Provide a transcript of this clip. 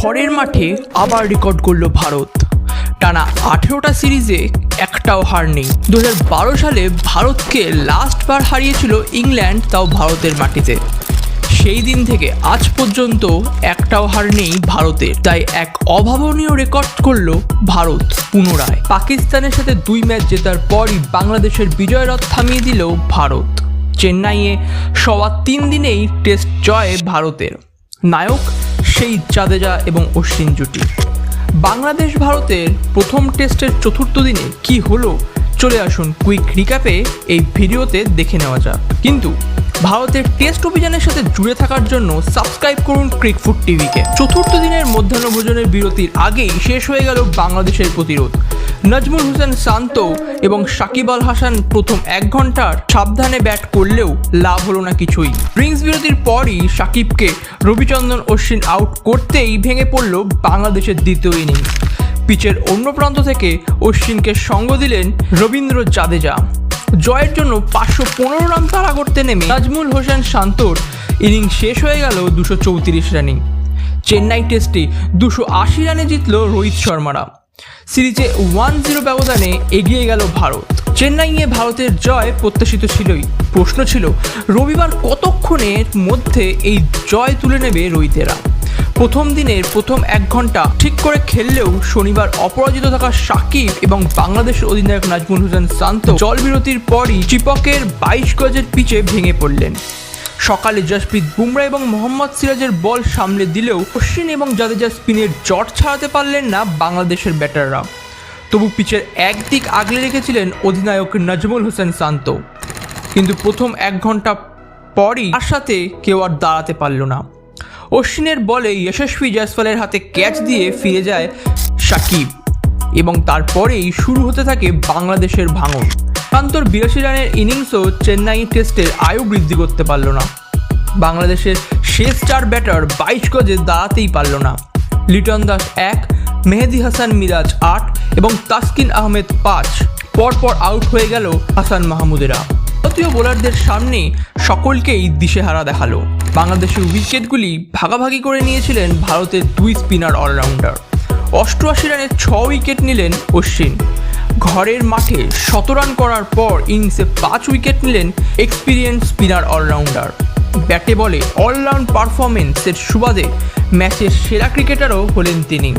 ঘরের মাঠে আবার রেকর্ড করল ভারত। টানা আঠেরোটা সিরিজে একটাও হার নেই। দু হাজার বারো সালে ভারতকে লাস্টবার হারিয়েছিল ইংল্যান্ড, তাও ভারতের মাটিতে। সেই দিন থেকে আজ পর্যন্ত একটাও হার নেই ভারতের। তাই এক অভাবনীয় রেকর্ড করল ভারত পুনরায়। পাকিস্তানের সাথে দুই ম্যাচ জেতার পরই বাংলাদেশের বিজয় রথ থামিয়ে দিল ভারত। চেন্নাইয়ে সওয়া তিন দিনেই টেস্ট জয় ভারতের। নায়ক সেই জাদেজা এবং অশ্বিন জুটি। বাংলাদেশ ভারতের প্রথম টেস্টের চতুর্থ দিনে কি হলো চলে আসুন কুইক রিক্যাপে, এই ভিডিওতে দেখে নেওয়া যাক। কিন্তু ভারতের টেস্ট অভিযানের সাথে জুড়ে থাকার জন্য সাবস্ক্রাইব করুন ক্রিকফুট টিভিকে। চতুর্থ দিনের মধ্যাহ্ন ভোজনের বিরতির আগেই শেষ হয়ে গেল বাংলাদেশের প্রতিরোধ। নাজমুল হোসেন শান্ত এবং সাকিব আল হাসান প্রথম এক ঘণ্টার সাবধানে ব্যাট করলেও লাভ হলো না কিছুই। ড্রিঙ্কস বিরতির পরই সাকিবকে রবিচন্দ্রন অশ্বিন আউট করতেই ভেঙে পড়ল বাংলাদেশের দ্বিতীয় ইনিংস। পিচের অন্য প্রান্ত থেকে অশ্বিনকে সঙ্গ দিলেন রবীন্দ্র জাদেজা। জয়ের জন্য পাঁচশো পনেরো রান তাড়া করতে নেমে নাজমুল হোসেন শান্তর ইনিংস শেষ হয়ে গেল দুশো চৌত্রিশ রানিং। চেন্নাই টেস্টে দুশো আশি রানে জিতল রোহিত শর্মারা। সিরিজে ওয়ান জিরো ব্যবধানে এগিয়ে গেল ভারত। চেন্নাইয়ে ভারতের জয় প্রত্যাশিত ছিলই। প্রশ্ন ছিল, রবিবার কতক্ষণের মধ্যে এই জয় তুলে নেবে রোহিতেরা? প্রথম দিনের প্রথম এক ঘণ্টা ঠিক করে খেললেও শনিবার অপরাজিত থাকা সাকিব এবং বাংলাদেশের অধিনায়ক নাজমুল হোসেন শান্ত জল বিরতির পরই চিপকের বাইশ গজের পিচে ভেঙে পড়লেন। সকালে জসপ্রীত বুমরা এবং মোহাম্মদ সিরাজের বল সামলে দিলেও অশ্বিন এবং জাদেজা স্পিনের জট ছাড়াতে পারলেন না বাংলাদেশের ব্যাটাররা। তবু পিচের একদিক আগলে রেখেছিলেন অধিনায়ক নাজমুল হোসেন শান্ত। কিন্তু প্রথম এক ঘণ্টা পরই তার সাথে কেউ আর দাঁড়াতে পারল না। অশ্বিনের বলে যশস্বী জয়সওয়ালের হাতে ক্যাচ দিয়ে ফিরে যায় সাকিব এবং তারপরেই শুরু হতে থাকে বাংলাদেশের ভাঙন। শান্তর বিরাশি রানের ইনিংসও চেন্নাই টেস্টের আয়ু বৃদ্ধি করতে পারল না। বাংলাদেশের শেষ চার ব্যাটার বাইশ গজে দাঁড়াতেই পারল না। লিটন দাস এক, মেহেদি হাসান মিরাজ আট এবং তাসকিন আহমেদ পাঁচ। পরপর আউট হয়ে গেল হাসান মাহমুদেরা। ভারতীয় বোলারদের সামনে সকলকেই দিশেহারা দেখাল। বাংলাদেশের উইকেটগুলি ভাগাভাগি করে নিয়েছিলেন ভারতের দুই স্পিনার অলরাউন্ডার। অষ্টআশি রানে ছ উইকেট নিলেন অশ্বিন। ঘরের মাঠে শত রান করার পর ইনিংসে পাঁচ উইকেট নিলেন এক্সপিরিয়েন্স স্পিনার অলরাউন্ডার। ব্যাটে বলে অলরাউন্ড পারফরমেন্সের সুবাদে ম্যাচের সেরা ক্রিকেটারও হলেন তিনি।